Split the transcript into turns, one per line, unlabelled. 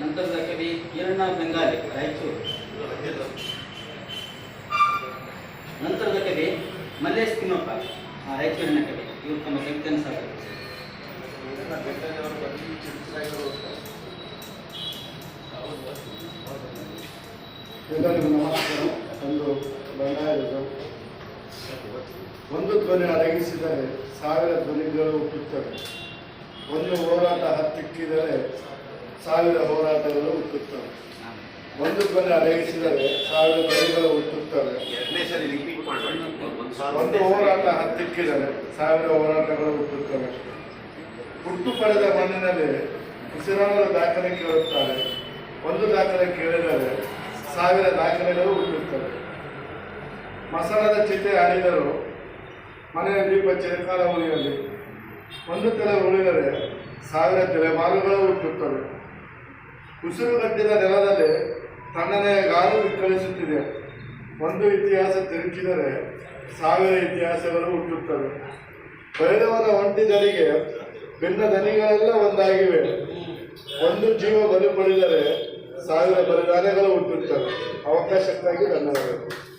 ನಂತರದ ಕವಿ ಕಿರಣ ಬೆಂಗಾಲಿ ರಾಯಚೂರು. ನಂತರದ ಕವಿ ಮಲ್ಲೇಶ್ ತಿಮ್ಮಪ್ಪ ರಾಯಚೂರಿನ ಕವಿ. ಇವರು ತಮ್ಮ ಕವಿತೆಯನ್ನು
ನಮಸ್ಕಾರ ಒಂದು ಒಂದು ಧ್ವನಿ ಅಡಗಿಸಿದರೆ ಸಾವಿರ ಧ್ವನಿಗಳು ಹುಟ್ಟುತ್ತವೆ. ಒಂದು ಹೋರಾಟ ಹತ್ತಿಕ್ಕಿದರೆ ಸಾವಿರ ಹೋರಾಟಗಳು ಹುಟ್ಟುತ್ತವೆ. ಒಂದು ಧ್ವನಿ ಅಡಗಿಸಿದರೆ ಸಾವಿರ ಧ್ವನಿಗಳು ಹುಟ್ಟುತ್ತವೆ. ಒಂದು ಹೋರಾಟ ಹತ್ತಿಕ್ಕಿದರೆ ಸಾವಿರ ಹೋರಾಟಗಳು ಹುಟ್ಟುತ್ತವೆ. ಹುಟ್ಟು ಪಡೆದ ಮಣ್ಣಿನಲ್ಲಿ ಉಸಿರಾಡದ ದಾಖಲೆ ಕೇಳುತ್ತಾರೆ. ಒಂದು ದಾಖಲೆ ಕೇಳಿದರೆ ಸಾವಿರ ದಾಖಲೆಗಳು ಹುಟ್ಟುತ್ತವೆ. ಮಸಾಲದ ಚಿತೆ ಆಡಿದರು ಮನೆಯ ದೀಪ ಚಿರಕಾಲ ಉಳಿಯಲಿ ಒಂದು ತಲೆ ಉಳಿದರೆ ಸಾವಿರ ತಲೆಮಾರುಗಳು ಹುಟ್ಟುತ್ತವೆ. ಉಸಿರುಗಟ್ಟಿದ ನೆಲದಲ್ಲಿ ತಣ್ಣನೆಯ ಗಾಳಿ ವಿಕ್ಕಳಿಸುತ್ತಿದೆ ಒಂದು ಇತಿಹಾಸ ತಿರುಚಿದರೆ ಸಾವಿರ ಇತಿಹಾಸಗಳು ಹುಟ್ಟುತ್ತವೆ. ಬೈದವನ ಒಂಟಿದರಿಗೆ ಭಿನ್ನ ದನಿಗಳೆಲ್ಲ ಒಂದಾಗಿವೆ. ಒಂದು ಜೀವ ಬಲಿ ಪಡೆದರೆ ಸಾವಿರ ಬಲಿದಾನಗಳು ಹುಟ್ಟುತ್ತವೆ. ಅವಕಾಶಕ್ಕಾಗಿ ಧನ್ಯವಾದಗಳು.